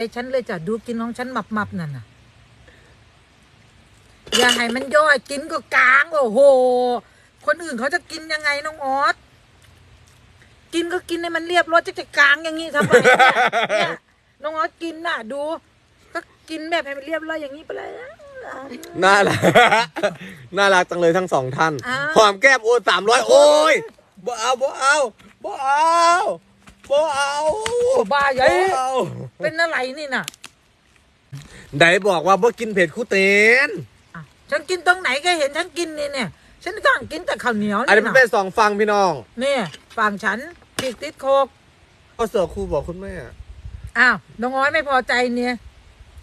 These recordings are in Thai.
ไอ้ฉันเลยจะดูกินของฉันหมับมับๆนั่นน่ะ อย่าให้มันย่อยกินก็กลาง โอ้โห คนอื่นเขาจะกินยังไงน้องออสกินก็กินให้มันเรียบร้อยจะจะกลางอย่างนี้ทำไมเนี่ยเนี่ยน้องออสกินน่ะ ดู ก็กินแบบให้มันเรียบร้อยอย่างนี้ไปเลยนะ น่ารัก น่ารักจังเลยทั้งสองท่านอ้าว หอมแก้มโอ้สามร้อยโอ้ยบ่เอาบ่เอาบ่เอาบ่เอา โอ้บ้าใหญ่บ่เอา เป็นอะไรนี่น่ะไหนบอกว่าบ่กินเผ็ดคู่เต้นอะฉันกินตรงไหนก็เห็นฉันกินนี่เนี่ย ฉันก็กินแต่ข้าวเหนียวอันนี้นี่มันนะเป็นสองฟังพี่น้องเนี่ยฝั่งฉันพริกติดโคกก็เสือครูบอกคุณแม่อ้าวน้องอ้อยไม่พอใจเนี่ย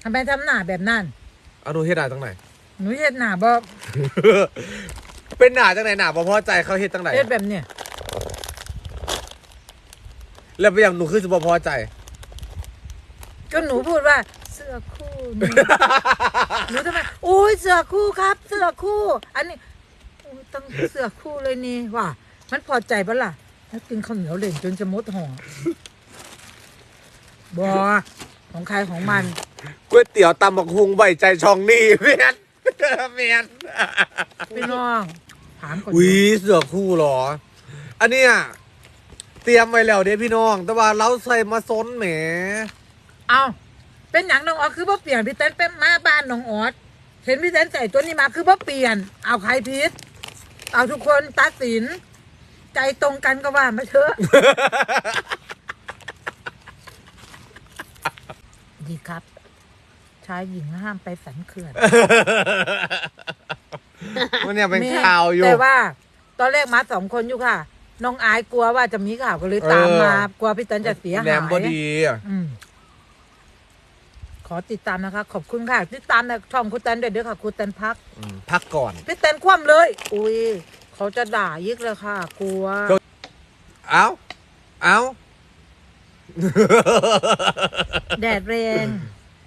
ทำไมทำหน้าแบบนั้นเอาดูเฮ็ดหน้าจังไหน หนูเฮ็ดหน้าบ่เป็นหน้าจังไหนหน้าบ่พอใจเขาเฮ็ดจังไหนเฮ็ดแบบเนี่ยแล้วไปอย่างหนูคือสิบ่พอใจ ก็หนูพูดว่า เสื้อคู่นี่หนูทำไมโอ้ยเสื้อคู่ครับ เสื้อคู่ อันนี้โอ้ยต้องเสื้อคู่เลยนี่ว่ามันพอใจปะล่ะแล้วกินข้าวเหนียวเล่นจนจะมดห่อบอของใครของมัน ก๋วยเตี๋ยวตำบักฮุงใบใจช่องนี่เมียนเมียนพี่น้องถามก่อนอุ้ยเสือคู่เหรอ อันเนี้ยเตรียมไว้แล้วเด้พี่น้อง แต่ว่าเราใส่มาซนแหม เอาเป็นอย่างน้องออสคือบ่เปลี่ยนพี่เต้นเป็นมาบ้านน้องออสเห็นพี่เต้นใส่ตัวนี้มาคือบ่เปลี่ยน เอาใครพิษเอาทุกคนตัดสิน ใจตรงกันก็ว่ามาเถอะดีครับชายหญิงห้ามไปสันเขื่อนมันเนี่ยเป็นแม่ข่าวอยู่แต่ว่า ตอนแรกมาสองคนอยู่ค่ะ น้องอายกลัวว่าจะมีข่าวก็เลยตามมาเออกลัวพี่เต้นจะเสียแหนหายมบดีอืม ขอติดตามนะคะ ขอบคุณค่ะ ติดตามในช่องคุณเต้นด้วยเด้อค่ะคุณเต้นพักอืมพักก่อน พี่เต้นคว่ำเลย อุ้ยเขาจะด่ายิกเลยค่ะ กลัว เอ้าเอ้าแดดแรง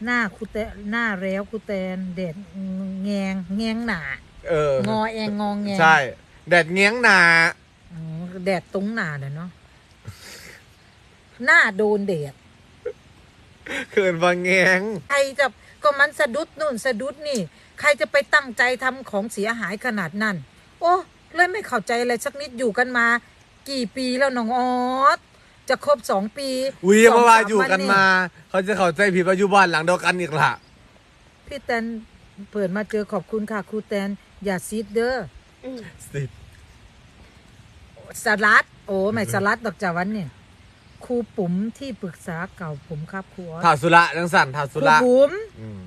หน้าคูเตนหน้าแล้วคูเตนแดดแงงแงงหนา เออ งอแองงอแงงใช่ แดดเงี้ยงหนา อืมแดดตรงหนาเน่ยเนาะหน้าโดนแดด เขินว่าแงง ใครจะก็มันสะดุดนู่นสะดุดนี่ ใครจะไปตั้งใจทำของเสียหายขนาดนั้น โอ้เลยไม่เข้าใจอะไรสักนิดอยู่กันมา กี่ปีแล้วน้องออสจะครบสองปีวิสงเมื่อวานสอยู่กันวัมา เขาจะเข้าใจผิดว่าอยู่บ้านหลังเดียวกันอีกละพี่แตนเปิดมาเจอขอบคุณค่ะครูแตนอย่าซีดเด้อสิสลัด โอ้ไม่สลัดดอกจาวันเนี่ย ครูปุ๋มที่ปรึกษาเก่าผมครับครูออสถาสุระจังสันถาคสุรูระปุ๋ม อืม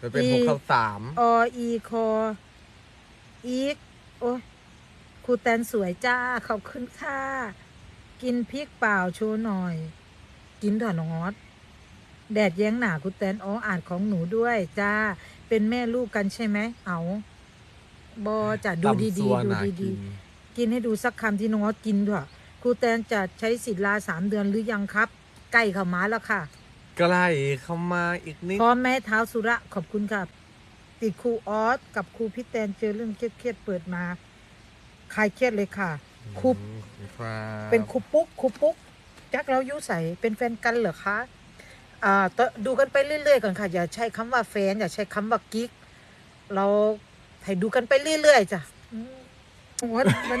จะเป็นอี หกข้าวสามออีคออีกโอ้ยครูแตนสวยจ้า ขอบคุณค่ะ กินพริกเปล่าโชว์หน่อย กินเถอะน้องออสแดดแย้งหนาครูแตนอ๋ออ่านของหนูด้วยจ้า เป็นแม่ลูกกันใช่ไหม เอาบอจะดูตำดีซัวๆดูน่าดีกิน ๆ กินให้ดูสักคำที่น้องออสกินด้วย ครูแตนจะใช้สิทธิ์ลาสามเดือนหรือยังครับ ใกล้เข้ามาแล้วค่ะ ใกล้เข้ามาอีกนิดพร้อมแม่เท้าสุระขอบคุณครับ ติดครูออสกับครูพี่แตนเจอเรื่องเครียดๆเปิดมาคลายเครียดเลยค่ะครูอืมครับเป็นครูปุ๊กครูปุ๊กจักเรายุใสเป็นแฟนกันเหรอคะอ่าตดูกันไปเรื่อยๆก่อนค่ะ อย่าใช้คำว่าแฟนอย่าใช้คำว่ากิ๊กเราให้ดูกันไปเรื่อยๆจ้ะอืมโอ้ยมัน